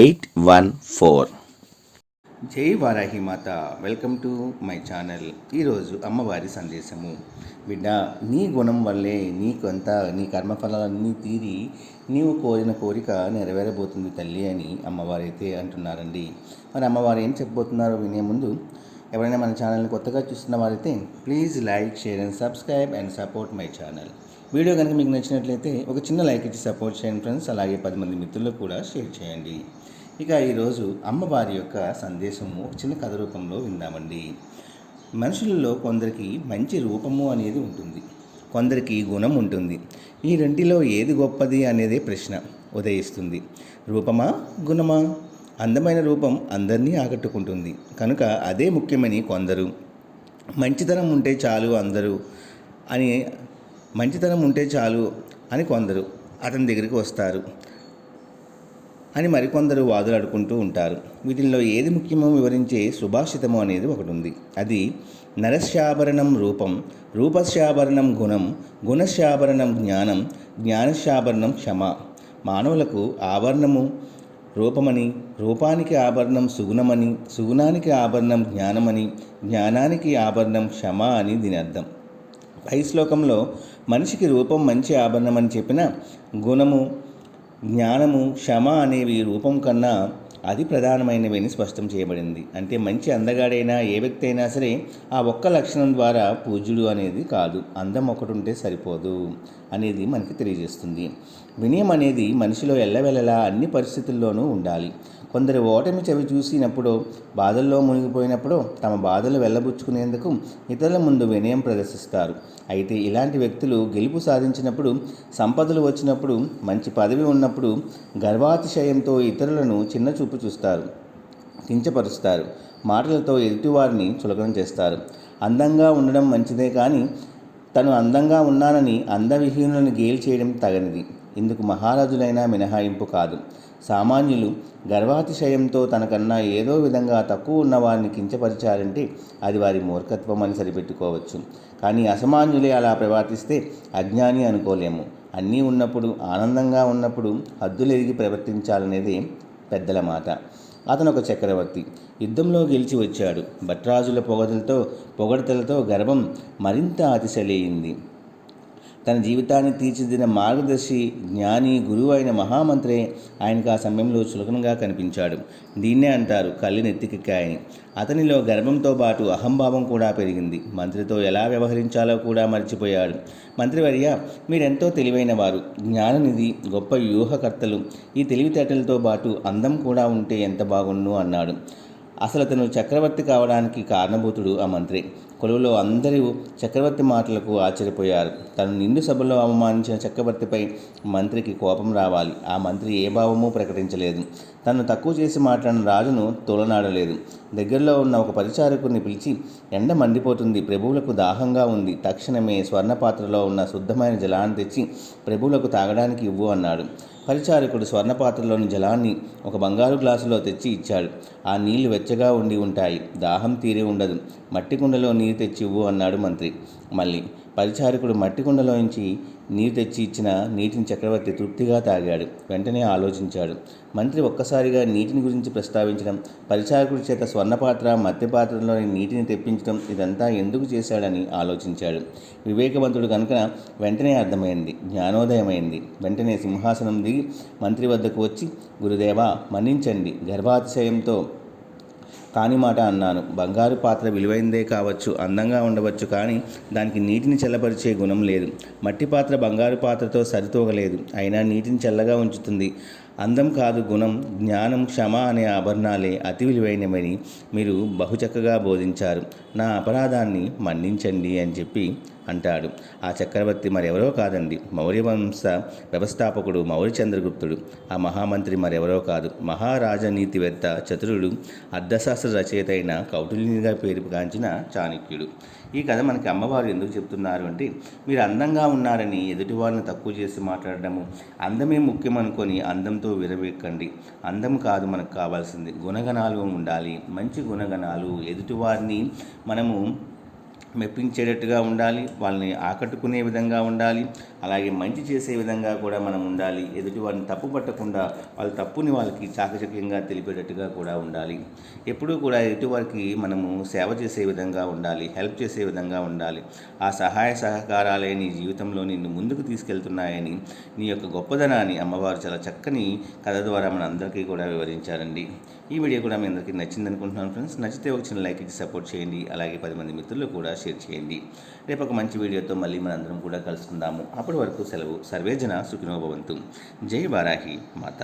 eight one four. జై వారాహి మాత. Welcome to my channel. ఈరోజు అమ్మవారి సందేశము. బిడ్డ నీ గుణం వల్లే నీకంతా నీ కర్మఫలాలన్నీ తీరి నీవు కోరిన కోరిక నెరవేరబోతుంది తల్లి అని అమ్మవారైతే అంటున్నారండి. మరి అమ్మవారు ఏం చెప్పబోతున్నారో వినే ముందు ఎవరైనా మన ఛానల్ని కొత్తగా చూస్తున్న వారైతే please like share and subscribe and support my channel. Video కనుక మీకు నచ్చినట్లయితే ఒక చిన్న లైక్ ఇచ్చి సపోర్ట్ చేయండి ఫ్రెండ్స్. అలాగే పది మంది మిత్రులకు కూడా షేర్ చేయండి. ఇక ఈరోజు అమ్మవారి యొక్క సందేశము చిన్న కథ రూపంలో విందామండి. మనుషులలో కొందరికి మంచి రూపము అనేది ఉంటుంది. కొందరికి గుణం ఉంటుంది. ఈ రెంటిలో ఏది గొప్పది అనేదే ప్రశ్న ఉదయిస్తుంది. రూపమా గుణమా? అందమైన రూపం అందరినీ ఆకట్టుకుంటుంది. కనుక అదే ముఖ్యమని కొందరు. మంచితనం ఉంటే చాలు అందరూ అని మంచితనం ఉంటే చాలు అని కొందరు అతని దగ్గరికి వస్తారు. అని మరికొందరు వాదులాడుకుంటూ ఉంటారు. వీటిల్లో ఏది ముఖ్యమో వివరించే సుభాషితము అనేది ఒకటి ఉంది అది నరశ్యాభరణం రూపం రూపశ్యాభరణం గుణం గుణశ్యాభరణం జ్ఞానం జ్ఞానశ్యాభరణం క్షమ. మానవులకు ఆభరణము రూపమని రూపానికి ఆభరణం సుగుణమని సుగుణానికి ఆభరణం జ్ఞానమని జ్ఞానానికి ఆభరణం క్షమ అని దీని అర్థం. పై శ్లోకంలో మనిషికి రూపం మంచి ఆభరణం అని చెప్పిన గుణము జ్ఞానము క్షమ అనేవి రూపం కన్నా అది ప్రధానమైనవి అని స్పష్టం చేయబడింది. అంటే మంచి అందగాడైనా ఏ వ్యక్తి అయినా సరే ఆ ఒక్క లక్షణం ద్వారా పూజ్యుడు అనేది కాదు. అందం ఒకటి ఉంటే సరిపోదు అనేది మనకి తెలియజేస్తుంది. వినయం అనేది మనిషిలో ఎల్లవెల్లలా అన్ని పరిస్థితుల్లోనూ ఉండాలి. కొందరు ఓటమి చవి చూసినప్పుడు బాధల్లో మునిగిపోయినప్పుడు తమ బాధలు వెళ్ళబుచ్చుకునేందుకు ఇతరుల ముందు వినయం ప్రదర్శిస్తారు. అయితే ఇలాంటి వ్యక్తులు గెలుపు సాధించినప్పుడు సంపదలు వచ్చినప్పుడు మంచి పదవి ఉన్నప్పుడు గర్వాతిశయంతో ఇతరులను చిన్న చూపు చూస్తారు కించపరుస్తారు మాటలతో ఎదుటివారిని చులకన చేస్తారు. అందంగా ఉండడం మంచిదే కానీ తను అందంగా ఉన్నానని అందవిహీనులను గేలి చేయడం తగనిది. ఇందుకు మహారాజులైనా మినహాయింపు కాదు. సామాన్యులు గర్వాతిశయంతో తనకన్నా ఏదో విధంగా తక్కువ ఉన్న వారిని కించపరిచారంటే అది వారి మూర్ఖత్వం అని సరిపెట్టుకోవచ్చు. కానీ అసమాన్యులే అలా ప్రవర్తిస్తే అజ్ఞాని అనుకోలేము. అన్నీ ఉన్నప్పుడు ఆనందంగా ఉన్నప్పుడు హద్దులెరిగి ప్రవర్తించాలనేది పెద్దల మాట. అతను ఒక చక్రవర్తి. యుద్ధంలో గెలిచి వచ్చాడు. భట్రాజుల పొగడలతో పొగడతలతో గర్వం మరింత అతిశలేయింది. తన జీవితాన్ని తీర్చిదిద్దిన మార్గదర్శి జ్ఞాని గురువు అయిన మహామంత్రే ఆయనకు ఆ సమయంలో చులకనగా కనిపించాడు. దీన్నే అంటారు కళ్ళు నెత్తికెక్కాయని. అతనిలో గర్వంతో పాటు అహంభావం కూడా పెరిగింది. మంత్రితో ఎలా వ్యవహరించాలో కూడా మర్చిపోయాడు. మంత్రివర్య మీరెంతో తెలివైన వారు. జ్ఞాననిధి గొప్ప వ్యూహకర్తలు. ఈ తెలివితేటలతో పాటు అందం కూడా ఉంటే ఎంత బాగుండు అన్నాడు. అసలు అతను చక్రవర్తి కావడానికి కారణభూతుడు ఆ మంత్రి. కొలువులో అందరూ చక్రవర్తి మాటలకు ఆశ్చర్యపోయారు. తను నిండు సభలో అవమానించిన చక్రవర్తిపై మంత్రికి కోపం రావాలి. ఆ మంత్రి ఏ భావమూ ప్రకటించలేదు. తను తక్కువ చేసి మాట్లాడిన రాజును తోలనాడలేదు. దగ్గరలో ఉన్న ఒక పరిచారకుని పిలిచి ఎండ మండిపోతుంది. ప్రభువులకు దాహంగా ఉంది. తక్షణమే స్వర్ణ పాత్రలో ఉన్న శుద్ధమైన జలాన్ని తెచ్చి ప్రభువులకు తాగడానికి ఇవ్వు అన్నాడు. పరిచారకుడు స్వర్ణపాత్రలోని జలాన్ని ఒక బంగారు గ్లాసులో తెచ్చి ఇచ్చాడు. ఆ నీళ్ళు వెచ్చగా ఉండి ఉంటాయి. దాహం తీరే ఉండదు. మట్టి కుండలో నీరు తెచ్చి ఇవ్వు అన్నాడు మంత్రి. మళ్ళీ పరిచారకుడు మట్టి కుండలోంచి నీరు తెచ్చి ఇచ్చిన నీటిని చక్రవర్తి తృప్తిగా తాగాడు. వెంటనే ఆలోచించాడు. మంత్రి ఒక్కసారిగా నీటిని గురించి ప్రస్తావించడం పరిచారకుడి చేత స్వర్ణపాత్ర మత్తి పాత్రలోని నీటిని తెప్పించడం ఇదంతా ఎందుకు చేశాడని ఆలోచించాడు. వివేకవంతుడు కనుక వెంటనే అర్థమైంది. జ్ఞానోదయమైంది. వెంటనే సింహాసనం దిగి మంత్రి వద్దకు వచ్చి గురుదేవా మన్నించండి గర్భాతిశయంతో. కాని మాట అన్నాను. బంగారు పాత్ర విలువైందే కావచ్చు అందంగా ఉండవచ్చు కానీ దానికి నీటిని చల్లపరిచే గుణం లేదు. మట్టి పాత్ర బంగారు పాత్రతో సరితూగలేదు. అయినా నీటిని చల్లగా ఉంచుతుంది. అందం కాదు గుణం జ్ఞానం క్షమ అనే ఆభరణాలే అతి విలువైనవని మీరు బహుచక్కగా బోధించారు. నా అపరాధాన్ని మన్నించండి అని చెప్పి అంటాడు. ఆ చక్రవర్తి మరెవరో కాదండి. మౌర్య వంశ వ్యవస్థాపకుడు మౌర్య చంద్రగుప్తుడు ఆ మహామంత్రి మరెవరో కాదు. మహారాజనీతివేత్త చతురుడు అర్థశాస్త్ర రచయిత అయిన కౌటిల్యునిగా పేరు గాంచిన చాణక్యుడు. ఈ కథ మనకి అమ్మవారు ఎందుకు చెప్తున్నారు అంటే మీరు అందంగా ఉన్నారని ఎదుటి వాళ్ళని తక్కువ చేసి మాట్లాడడము. అందమే ముఖ్యం అనుకొని అందంతో విరవేక్కండి అందం కాదు మనకు కావాల్సింది. గుణగణాలు ఉండాలి. మంచి గుణగణాలు. ఎదుటివారిని మనము మెప్పించేటట్టుగా ఉండాలి. వాళ్ళని ఆకట్టుకునే విధంగా ఉండాలి. అలాగే మంచి చేసే విధంగా కూడా మనం ఉండాలి. ఎదుటి వారిని తప్పు పట్టకుండా వాళ్ళ తప్పుని వాళ్ళకి చాకచక్యంగా తెలిపేటట్టుగా కూడా ఉండాలి. ఎప్పుడూ కూడా ఎదుటివారికి మనము సేవ చేసే విధంగా ఉండాలి. హెల్ప్ చేసే విధంగా ఉండాలి. ఆ సహాయ సహకారాలే నీ జీవితంలో నిన్ను ముందుకు తీసుకెళ్తున్నాయని నీ యొక్క గొప్పదనాన్ని అమ్మవారు చాలా చక్కని కథ ద్వారా మన అందరికీ కూడా వివరించారండి. ఈ వీడియో కూడా మీ అందరికీ నచ్చింది అనుకుంటున్నాను ఫ్రెండ్స్. నచ్చితే ఒక చిన్న లైక్ ఇచ్చి సపోర్ట్ చేయండి. అలాగే పది మంది మిత్రులు కూడా షేర్ చేయండి. రేపు ఒక మంచి వీడియోతో మళ్ళీ మనందరం కూడా కలుసుకుందాము. అప్పటి వరకు సెలవు సర్వేజన సుఖినోభవంతు జై వారాహి మాత.